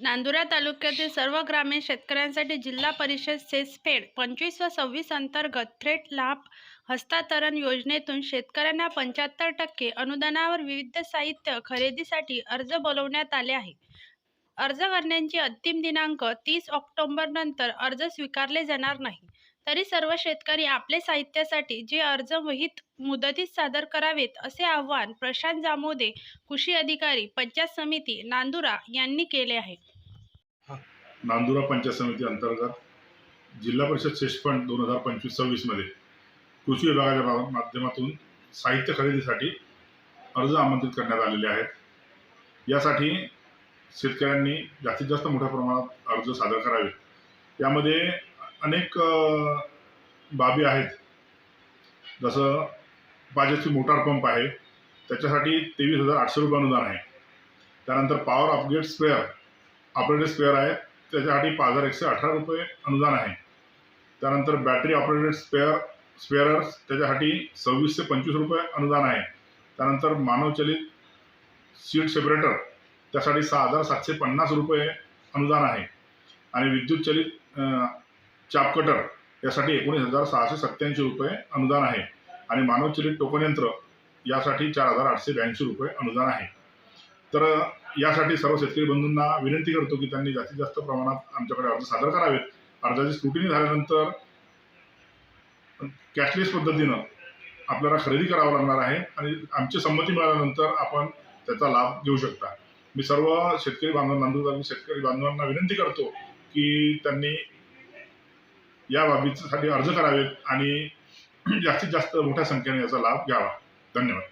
नांदुरा तालुक्यातील सर्व ग्रामीण शेतकऱ्यांसाठी जिल्हा परिषद सेसफेड पंचवीस व सव्वीस अंतर्गत थेट लाभ हस्तांतरण योजनेतून शेतकऱ्यांना पंच्याहत्तर टक्के अनुदानावर विविध साहित्य खरेदीसाठी अर्ज बोलवण्यात आले आहे. अर्ज करण्याची अंतिम दिनांक तीस ऑक्टोबरनंतर अर्ज स्वीकारले जाणार नाही. तरी सर्व शेतकरी आपले साहित्यासाठी जे अर्ज विहित मुदतीत सादर करावेत असे आवाहन प्रशांत जामोदे कृषी अधिकारी पंचायत समिती नांदुरा यांनी केले आहे. नांदुरा पंचायत समिती अंतर्गत जिल्हा परिषद सेश फंड दोन हजार पंचवीस सव्वीसमध्ये कृषी विभागाच्या माध्यमातून साहित्य खरेदीसाठी अर्ज आमंत्रित करण्यात आलेले आहेत. यासाठी शेतकऱ्यांनी जास्तीत जास्त मोठ्या प्रमाणात अर्ज सादर करावे यामध्ये अनेक बाबी आहेत. जसं बाजेटची मोटार पंप आहे. त्याच्यासाठी तेवीस हजार आठशे रुपये अनुदान आहे. त्यानंतर power upgrade spare operated spare आहे त्याच्यासाठी पाच हजार एकशे अठरा रुपये अनुदान आहे. त्यानंतर बॅटरी ऑपरेटेड स्पेअर स्पेअरर्स त्याच्यासाठी सव्वीसशे पंचवीस रुपये अनुदान आहे. त्यानंतर मानवचलित सीट सेपरेटर त्यासाठी सहा हजार सातशे पन्नास रुपये अनुदान आहे. आणि विद्युतचलित चाप कटर यासाठी एकोणीस हजार सहाशे सत्त्याऐंशी रुपये अनुदान आहे. आणि मानवचलित टोकन यंत्र यासाठी चार हजार आठशे ब्याऐंशी रुपये अनुदान आहे. तर यासाठी सर्व शेतकरी बंधूंना विनंती करतो की त्यांनी जास्तीत जास्त प्रमाणात आमच्याकडे अर्ज सादर करावेत. अर्जाची स्क्रुटिनी झाल्यानंतर कॅशलेस पद्धतीनं आपल्याला खरेदी करावं लागणार आहे आणि आमची संमती मिळाल्यानंतर आपण त्याचा लाभ घेऊ शकता. मी सर्व शेतकरी बांधव नांदूर शेतकरी बांधवांना विनंती करतो की त्यांनी या बाबीसाठी अर्ज करावेत आणि जास्तीत जास्त मोठ्या संख्येने याचा लाभ घ्यावा. धन्यवाद.